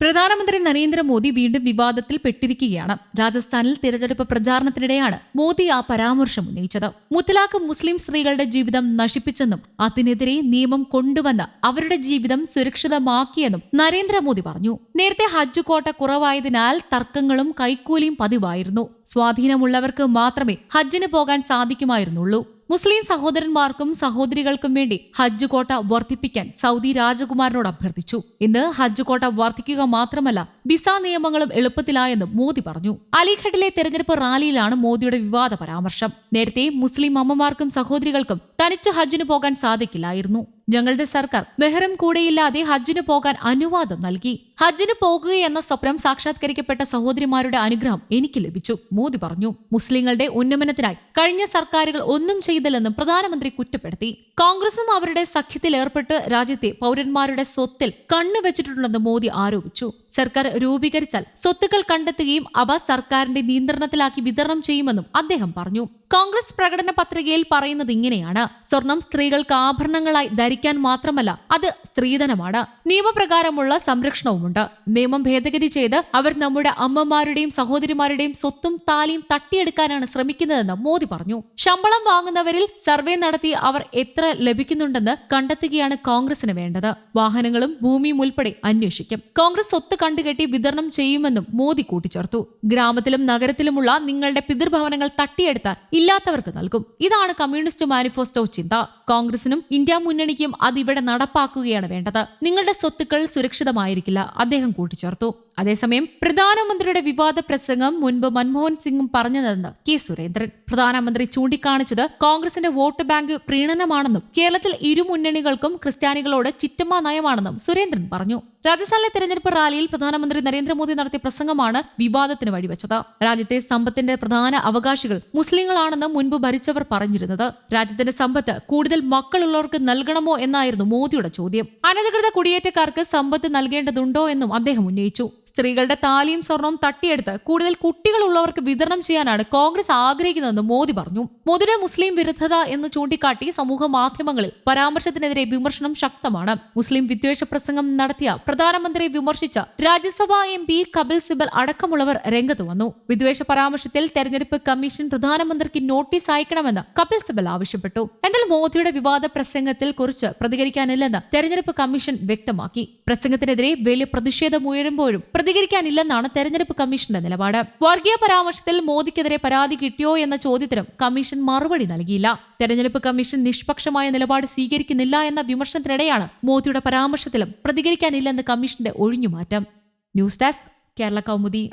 പ്രധാനമന്ത്രി നരേന്ദ്രമോദി വീണ്ടും വിവാദത്തിൽ പെട്ടിരിക്കുകയാണ് രാജസ്ഥാനിൽ തിരഞ്ഞെടുപ്പ് പ്രചാരണത്തിനിടെയാണ് മോദി ആ പരാമർശം ഉന്നയിച്ചത്. മുത്തലാഖ് മുസ്ലിം സ്ത്രീകളുടെ ജീവിതം നശിപ്പിച്ചെന്നും അതിനെതിരെ നിയമം കൊണ്ടുവന്ന് അവരുടെ ജീവിതം സുരക്ഷിതമാക്കിയെന്നും നരേന്ദ്രമോദി പറഞ്ഞു. നേരത്തെ ഹജ്ജ് കോട്ട കുറവായതിനാൽ തർക്കങ്ങളും കൈക്കൂലിയും പതിവായിരുന്നു. സ്വാധീനമുള്ളവർക്ക് മാത്രമേ ഹജ്ജിന് പോകാൻ സാധിക്കുമായിരുന്നുള്ളൂ. മുസ്ലിം സഹോദരന്മാർക്കും സഹോദരികൾക്കും വേണ്ടി ഹജ്ജ് കോട്ട വർദ്ധിപ്പിക്കാൻ സൗദി രാജകുമാരനോട് അഭ്യർത്ഥിച്ചു. ഇന്ന് ഹജ്ജ് കോട്ട വർദ്ധിക്കുക മാത്രമല്ല വിസ നിയമങ്ങളും എളുപ്പത്തിലായെന്നും മോദി പറഞ്ഞു. അലിഘട്ടിലെ തെരഞ്ഞെടുപ്പ് റാലിയിലാണ് മോദിയുടെ വിവാദ പരാമർശം. നേരത്തെ മുസ്ലിം അമ്മമാർക്കും സഹോദരികൾക്കും തനിച്ച് ഹജ്ജിന് പോകാൻ സാധിക്കില്ലായിരുന്നു. ഞങ്ങളുടെ സർക്കാർ മെഹ്റം കൂടെയില്ലാതെ ഹജ്ജിന് പോകാൻ അനുവാദം നൽകി. ഹജ്ജിന് പോകുകയെന്ന സ്വപ്നം സാക്ഷാത്കരിക്കപ്പെട്ട സഹോദരിമാരുടെ അനുഗ്രഹം എനിക്ക് ലഭിച്ചു മോദി പറഞ്ഞു. മുസ്ലിങ്ങളുടെ ഉന്നമനത്തിനായി കഴിഞ്ഞ സർക്കാരുകൾ ഒന്നും ചെയ്തില്ലെന്നും പ്രധാനമന്ത്രി കുറ്റപ്പെടുത്തി. കോൺഗ്രസും അവരുടെ സഖ്യത്തിൽ ഏർപ്പെട്ട് രാജ്യത്തെ പൗരന്മാരുടെ സ്വത്തിൽ കണ്ണുവെച്ചിട്ടുണ്ടെന്ന് മോദി ആരോപിച്ചു. സർക്കാർ രൂപീകരിച്ചാൽ സ്വത്തുക്കൾ കണ്ടെത്തുകയും അവ സർക്കാരിന്റെ നിയന്ത്രണത്തിലാക്കി വിതരണം ചെയ്യുമെന്നും അദ്ദേഹം പറഞ്ഞു. കോൺഗ്രസ് പ്രകടന പത്രികയിൽ പറയുന്നത് ഇങ്ങനെയാണ്. സ്വർണം സ്ത്രീകൾക്ക് ആഭരണങ്ങളായി ധരിക്കാൻ മാത്രമല്ല അത് സ്ത്രീധനമാണ്. നിയമപ്രകാരമുള്ള സംരക്ഷണവുമുണ്ട്. നിയമം ഭേദഗതി ചെയ്ത് അവർ നമ്മുടെ അമ്മമാരുടെയും സഹോദരിമാരുടെയും സ്വത്തും താലിയും തട്ടിയെടുക്കാനാണ് ശ്രമിക്കുന്നതെന്ന് മോദി പറഞ്ഞു. ശമ്പളം വാങ്ങുന്നവരിൽ സർവേ നടത്തി അവർ എത്ര ലഭിക്കുന്നുണ്ടെന്ന് കണ്ടെത്തുകയാണ് കോൺഗ്രസിന് വേണ്ടത്. വാഹനങ്ങളും ഭൂമിയും ഉൾപ്പെടെ അന്വേഷിക്കും. കോൺഗ്രസ് സ്വത്ത് കണ്ടുകെട്ടി വിതരണം ചെയ്യുമെന്നും മോദി കൂട്ടിച്ചേർത്തു. ഗ്രാമത്തിലും നഗരത്തിലുമുള്ള നിങ്ങളുടെ പിതൃഭവനങ്ങൾ തട്ടിയെടുത്താൽ ഇല്ലാത്തവർക്ക് നൽകും. ഇതാണ് കമ്മ്യൂണിസ്റ്റ് മാനിഫെസ്റ്റോ ചിന്ത. കോൺഗ്രസിനും ഇന്ത്യ മുന്നണിക്കും അതിവിടെ നടപ്പാക്കുകയാണ് വേണ്ടത്. നിങ്ങളുടെ സ്വത്തുക്കൾ സുരക്ഷിതമായിരിക്കില്ല. അദ്ദേഹം കൂട്ടിച്ചേർത്തു. അതേസമയം പ്രധാനമന്ത്രിയുടെ വിവാദ പ്രസംഗം മുൻപ് മൻമോഹൻ സിംഗും പറഞ്ഞതെന്ന് കെ സുരേന്ദ്രൻ. പ്രധാനമന്ത്രി ചൂണ്ടിക്കാണിച്ചത് കോൺഗ്രസിന്റെ വോട്ട് ബാങ്ക് പ്രീണനമാണെന്നും കേരളത്തിൽ ഇരുമുന്നണികൾക്കും ക്രിസ്ത്യാനികളോട് ചിറ്റമ്മ നയമാണെന്നും സുരേന്ദ്രൻ പറഞ്ഞു. രാജസ്ഥാനിലെ തെരഞ്ഞെടുപ്പ് റാലിയിൽ പ്രധാനമന്ത്രി നരേന്ദ്രമോദി നടത്തിയ പ്രസംഗമാണ് വിവാദത്തിന് വഴിവെച്ചത്. രാജ്യത്തെ സമ്പത്തിന്റെ പ്രധാന അവകാശികൾ മുസ്ലിങ്ങളാണെന്ന് മുൻപ് ഭരിച്ചവർ പറഞ്ഞിരുന്നത്. രാജ്യത്തിന്റെ സമ്പത്ത് കൂടുതൽ മക്കളുള്ളവർക്ക് നൽകണമോ എന്നായിരുന്നു മോദിയുടെ ചോദ്യം. അനധികൃത കുടിയേറ്റക്കാർക്ക് സമ്പത്ത് നൽകേണ്ടതുണ്ടോ എന്നും അദ്ദേഹം ഉന്നയിച്ചു. സ്ത്രീകളുടെ താലിയും സ്വർണവും തട്ടിയെടുത്ത് കൂടുതൽ കുട്ടികളുള്ളവർക്ക് വിതരണം ചെയ്യാനാണ് കോൺഗ്രസ് ആഗ്രഹിക്കുന്നതെന്ന് മോദി പറഞ്ഞു. മോദിയുടെ മുസ്ലിം വിരുദ്ധത എന്ന് ചൂണ്ടിക്കാട്ടി സമൂഹ മാധ്യമങ്ങളിൽ പരാമർശത്തിനെതിരെ വിമർശനം ശക്തമാണ്. മുസ്ലിം വിദ്വേഷ പ്രസംഗം നടത്തിയ പ്രധാനമന്ത്രി വിമർശിച്ച രാജ്യസഭാ എം പി കപിൽ സിബൽ അടക്കമുള്ളവർ രംഗത്ത് വന്നു. വിദ്വേഷ പരാമർശത്തിൽ തെരഞ്ഞെടുപ്പ് കമ്മീഷൻ പ്രധാനമന്ത്രിക്ക് നോട്ടീസ് അയക്കണമെന്ന് കപിൽ സിബൽ ആവശ്യപ്പെട്ടു. എന്നാൽ മോദിയുടെ വിവാദ പ്രസംഗത്തിൽ കുറിച്ച് പ്രതികരിക്കാനില്ലെന്ന് തെരഞ്ഞെടുപ്പ് കമ്മീഷൻ വ്യക്തമാക്കി. പ്രസംഗത്തിനെതിരെ വലിയ പ്രതിഷേധമുയരുമ്പോഴും പ്രതികരിക്കാനില്ലെന്നാണ് തെരഞ്ഞെടുപ്പ് കമ്മീഷന്റെ നിലപാട്. വർഗീയ പരാമർശത്തിൽ മോദിക്കെതിരെ പരാതി കിട്ടിയോ എന്ന ചോദ്യത്തിനും കമ്മീഷൻ മറുപടി നൽകിയില്ല. തെരഞ്ഞെടുപ്പ് കമ്മീഷൻ നിഷ്പക്ഷമായ നിലപാട് സ്വീകരിക്കുന്നില്ല എന്ന വിമർശനത്തിനിടെയാണ് മോദിയുടെ പരാമർശത്തിലും പ്രതികരിക്കാനില്ലെന്ന് കമ്മീഷന്റെ ഒഴിഞ്ഞുമാറ്റം. News desk Kerala Kaumudi.